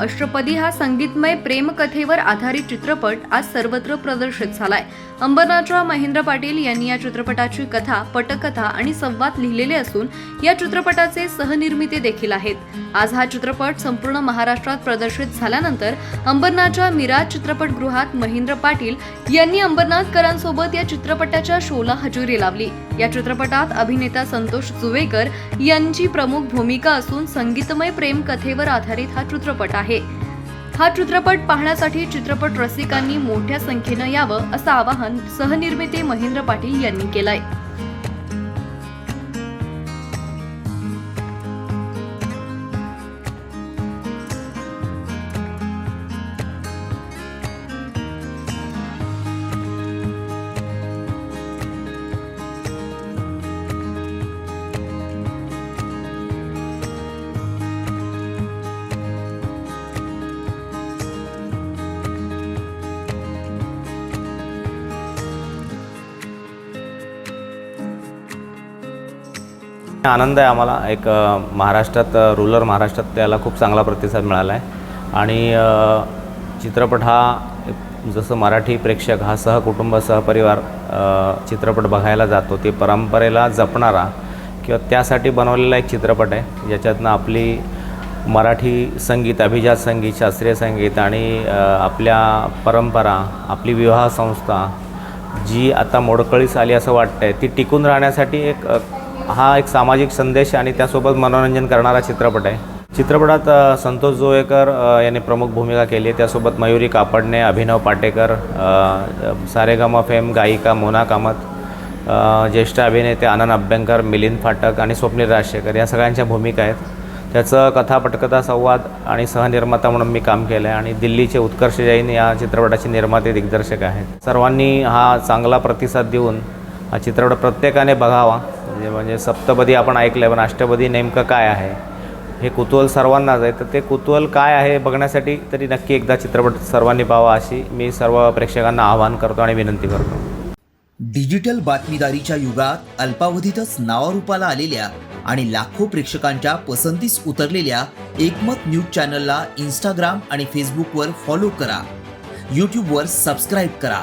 अष्टपदी हा संगीतमय प्रेमकथेवर आधारित चित्रपट आज सर्वत्र प्रदर्शित झालाय. अंबरनाथराव महेंद्र पाटील यांनी या चित्रपटाची कथा पटकथा आणि संवाद लिहिलेले असून या चित्रपटाचे सहनिर्मिते देखील आहेत. आज हा चित्रपट संपूर्ण महाराष्ट्रात प्रदर्शित झाल्यानंतर अंबरनाथच्या मिराज चित्रपटगृहात महेंद्र पाटील यांनी अंबरनाथकरांसोबत या चित्रपटाच्या शोला हजेरी लावली. या चित्रपटात अभिनेता संतोष जुवेकर यांची प्रमुख भूमिका असून संगीतमय प्रेम कथेवर आधारित हा चित्रपट आहे. हा चित्रपट पाहण्यासाठी चित्रपट रसिकांनी मोठ्या संख्येनं यावं असं आवाहन सहनिर्मिते महेंद्र पाटील यांनी केलंय. आनंद आहे आम्हाला. एक महाराष्ट्रात रुरल महाराष्ट्रात त्याला खूप चांगला प्रतिसाद मिळाला आहे आणि चित्रपट हा जसं मराठी प्रेक्षक हा सहकुटुंब सहपरिवार चित्रपट बघायला जातो ते परंपरेला जपणारा किंवा त्यासाठी बनवलेला एक चित्रपट आहे. ज्याच्यातनं आपली मराठी संगीत अभिजात संगीत शास्त्रीय संगीत आणि आपल्या परंपरा आपली विवाह संस्था जी आता मोडकळीस आली असं वाटतंय ती टिकून राहण्यासाठी एक हा एक सामाजिक संदेश आणि त्यासोबत मनोरंजन करणारा चित्रपट आहे. चित्रपटात संतोष जोयेकर यांनी प्रमुख भूमिका केली आहे. त्यासोबत मयुरी कापडणे अभिनव पाटेकर अ, सारेगम फेम गायिका मोना कामत ज्येष्ठ अभिनेते आनंद अभ्यंकर मिलिंद फाटक आणि स्वप्नील राजशेखर या सगळ्यांच्या भूमिका आहेत. त्याचं कथा पटकथा संवाद आणि सहनिर्माता म्हणून मी काम केलं आहे आणि दिल्लीचे उत्कर्ष जैन या चित्रपटाचे निर्माते दिग्दर्शक आहेत. सर्वांनी हा चांगला प्रतिसाद देऊन हा चित्रपट प्रत्येकाने बघावा. म्हणजे म्हणजे सप्तपदी आपण ऐकलं आहे पण अष्टपदी नेमकं काय आहे? हे कुतूहल सर्वांनाच आहे. तर ते कुतूहल काय आहे बघण्यासाठी तरी नक्की एकदा चित्रपट सर्वांनी पाहावा अशी मी सर्व प्रेक्षकांना आवाहन करतो आणि विनंती करतो. डिजिटल बातमीदारीच्या युगात अल्पावधीतच नावारूपाला आलेल्या आणि लाखो प्रेक्षकांच्या पसंतीस उतरलेल्या एकमत न्यूज चॅनलला इंस्टाग्राम आणि फेसबुकवर फॉलो करा. यूट्यूबवर सबस्क्राईब करा.